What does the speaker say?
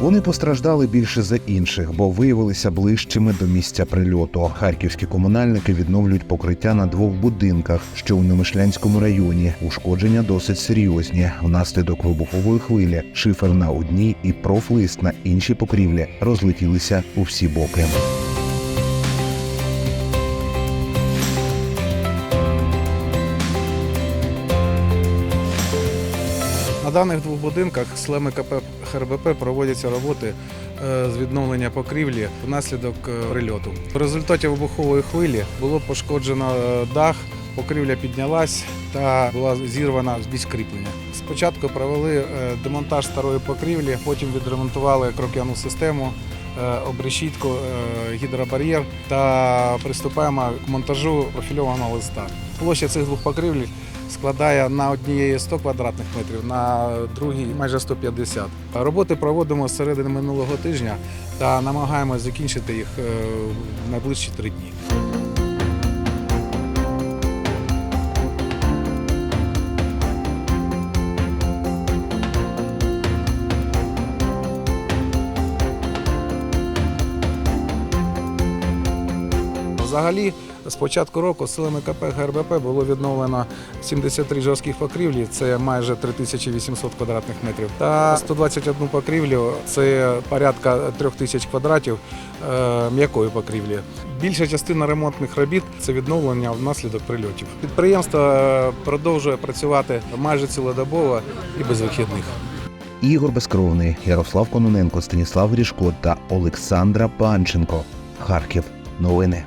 Вони постраждали більше за інших, бо виявилися ближчими до місця прильоту. Харківські комунальники відновлюють покриття на двох будинках, що у Немишлянському районі. Ушкодження досить серйозні. Внаслідок вибухової хвилі шифер на одній і профлист на іншій покрівлі розлетілися у всі боки. Даних двох будинках СЛЕМи КП ХРБП проводяться роботи е, з відновлення покрівлі внаслідок е, прильоту. В результаті вибухової хвилі було пошкоджено е, дах, покрівля піднялась та була зірвана з кріплення. Спочатку провели демонтаж старої покрівлі, потім відремонтували крок'яну систему. Обрешітку, е, гідробар'єр та приступаємо к монтажу профільованого листа. Площа цих двох покрівлі складає на однієї 100 квадратних метрів, на другій майже 150. Роботи проводимо з середини минулого тижня та намагаємося закінчити їх е, в найближчі три дні. Взагалі, з початку року силами КП ГРБП було відновлено 73 жорстких покрівлі, це майже 3800 квадратних метрів, та 121 покрівлю, це порядка 3000 квадратів е, м'якої покрівлі. Більша частина ремонтних робіт це відновлення внаслідок прильотів. Підприємство е, продовжує працювати майже цілодобово і без вихідних. Ігор Безкровний, Ярослав Кононенко, Станіслав Грішко та Олександра Панченко. Харків. Новини.